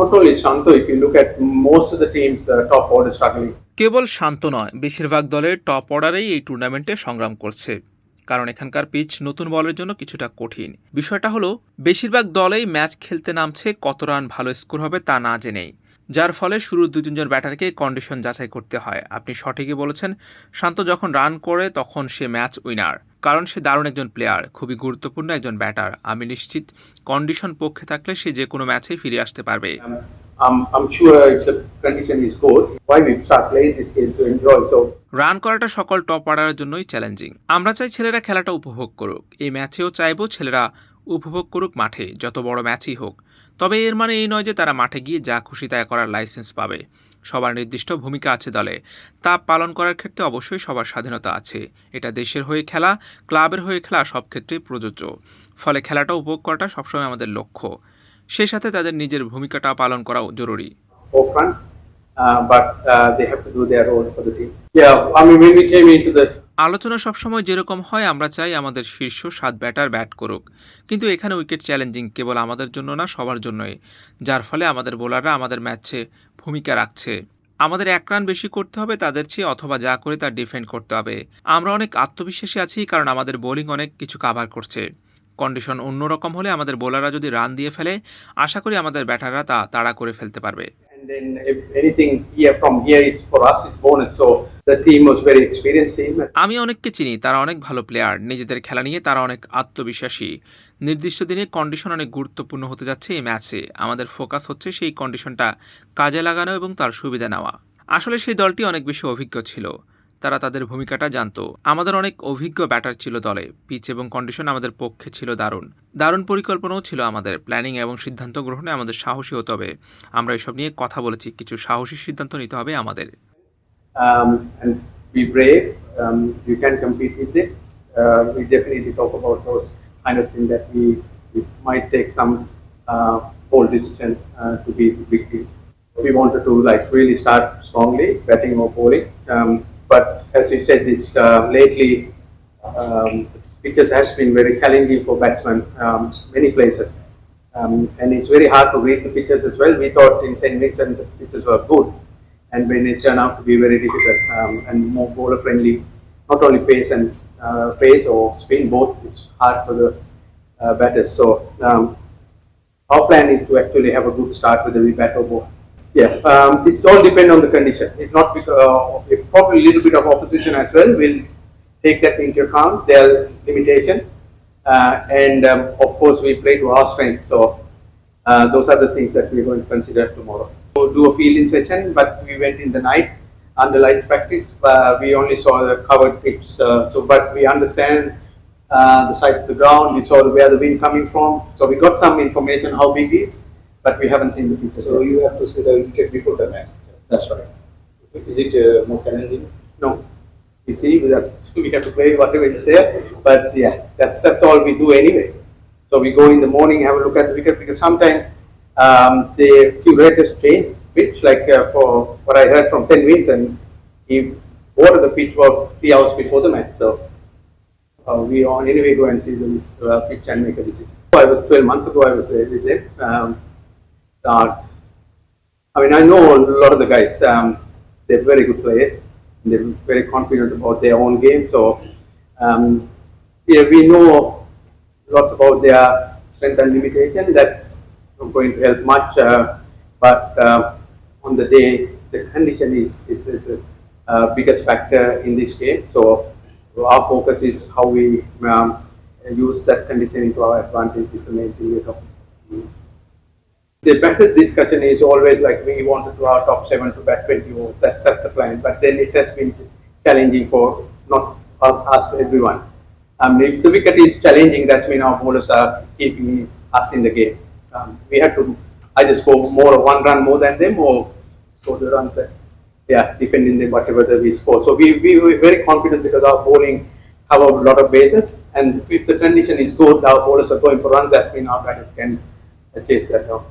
Uh. কেবল শান্ত নয়, বেশিরভাগ দলের টপ অর্ডারেই এই টুর্নামেন্টে সংগ্রাম করছে। কারণ এখানকার পিচ নতুন বলের জন্য কিছুটা কঠিন। বিষয়টা হলো, বেশিরভাগ দলেই ম্যাচ খেলতে নামছে কত রান ভালো স্কোর হবে তা না জেনেই। যার ফলে শুরুর দুই তিনজন ব্যাটারকে কন্ডিশন যাচাই করতে হয়। আপনি সঠিকই বলেছেন শান্ত যখন রান করে তখন সে ম্যাচ উইনার কারণ সে দারুণ একজন প্লেয়ার খুবই গুরুত্বপূর্ণ একজন ব্যাটার আমি নিশ্চিত কন্ডিশন পক্ষে থাকলে সে যে কোনো ম্যাচে ফিরে আসতে পারবে। Um, রান করাটা সকল টপ অর্ডারের জন্যই চ্যালেঞ্জিং আমরা চাই ছেলেরা খেলাটা উপভোগ করুক। এই ম্যাচেও চাইব ছেলেরা উপভোগ করুক মাঠে যত বড় ম্যাচই হোক। তবে এর মানে এই নয় যে তারা মাঠে গিয়ে যা খুশি তাই করার লাইসেন্স পাবে। সবার নির্দিষ্ট ভূমিকা আছে দলে। তা পালন করার ক্ষেত্রে অবশ্যই সবার স্বাধীনতা আছে। এটা দেশের হয়ে খেলা ক্লাবের হয়ে খেলা সব ক্ষেত্রেই প্রযোজ্য। ফলে খেলাটা উপভোগ করাটা সবসময় আমাদের লক্ষ্য। সেই সাথে তাদের নিজের ভূমিকাটা পালন করাও জরুরি। Uh, but uh, they have to do their role for the team. Yeah, I mean when we came into the আলোচনা সবসময় যেরকম হয়, আমরা চাই আমাদের শীর্ষ সাত ব্যাটার ব্যাট করুক। কিন্তু এখানে উইকেট চ্যালেঞ্জিং কেবল আমাদের জন্য না, সবার জন্যই। যার ফলে আমাদের বোলাররা আমাদের ম্যাচে ভূমিকা রাখছে। আমাদের এক রান বেশি করতে হবে তাদের চেয়ে, অথবা যা করে তা ডিফেন্ড করতে হবে। আমরা অনেক আত্মবিশ্বাসী আছি, কারণ আমাদের বোলিং অনেক কিছু কাভার করছে। কন্ডিশন অন্যরকম হলে আমাদের বোলাররা যদি রান দিয়ে ফেলে, আশা করি আমাদের ব্যাটাররা তা তাড়া করে ফেলতে পারবে। আমি অনেককে চিনি, তারা অনেক ভালো প্লেয়ার নিজেদের খেলা নিয়ে তারা অনেক আত্মবিশ্বাসী। নির্দিষ্ট দিনে কন্ডিশন অনেক গুরুত্বপূর্ণ হতে যাচ্ছে এই ম্যাচে আমাদের ফোকাস হচ্ছে সেই কন্ডিশনটা কাজে লাগানো এবং তার সুবিধা নেওয়া। আসলে সেই দলটি অনেক বেশি অভিজ্ঞ ছিল। তারা তাদের ভূমিকাটা জানতো। আমাদের অনেক অভিজ্ঞ ব্যাটার ছিল দলে। পিচ এবং কন্ডিশন আমাদের পক্ষে ছিল দারুণ। দারুণ পরিকল্পনাও ছিল আমাদের। প্ল্যানিং এবং সিদ্ধান্ত গ্রহণে আমাদের সাহসী হতে হবে। আমরা এসব নিয়ে কথা বলেছি। কিছু সাহসী সিদ্ধান্ত নিতে হবে আমাদের। Um, and be brave. Um, you can compete with it. Uh, we definitely talk about those kind of things that we, we might take some uh, bold decision uh, to be big teams. We wanted to like really start strongly, batting or bowling. Um, but as you said, this uh, lately um, pitches has been very challenging for batsmen um, many places. Um, and it's very hard to read the pitches as well. We thought in St. Vincent the pitches were good, and when it turned out to be very difficult um, and more bowler friendly, not only pace and uh, pace or spin both, it's hard for the uh, batters. So um, our plan is to actually have a good start with the bat or ball. Yeah, um, it's all depend on the condition. It's not because uh, probably a little bit of opposition as well. We'll take that into account. Their limitation, uh, and um, of course we play to our strength. So uh, those are the things that we're going to consider tomorrow. Do a fielding session, but we went in the night under light practice. Uh, we only saw the covered pitch, uh, so but we understand uh, the size of the ground. We saw where the wind coming from, so we got some information how big it is, but we haven't seen the pictures. So you have to see the wicket before the match. That's right. Is it uh, more challenging? No, you see, that's, we have to play whatever is there. But yeah, that's that's all we do anyway. So we go in the morning, have a look at the wicket because sometimes um, the curators change pitch. Like uh, for what I heard from St. Vincent, he ordered the pitch about three hours before the match. So uh, we all anyway go and see the uh, pitch and make a decision. I was 12 months ago. I was there with them. Um, uh, I mean, I know a lot of the guys. Um, they're very good players. They're very confident about their own game. So, um, yeah, we know a lot about their strength and limitation. That's not going to help much. Uh, but uh, on the day, the condition is is, is the uh, biggest factor in this game. So, our focus is how we um, use that condition to our advantage. Is the main thing we're talking. The better discussion is always like we wanted to our top seven to bat 20 overs. That's, that's the plan. But then it has been challenging for not us, everyone. Um, if the wicket is challenging, that's mean our bowlers are keeping us in the game. Um, we have to either score more, one run more than them, or score the runs that yeah, defending them whatever that we score. So we we were very confident because our bowling cover a lot of bases, and if the condition is good, our bowlers are going for runs. That means our batters can chase that down.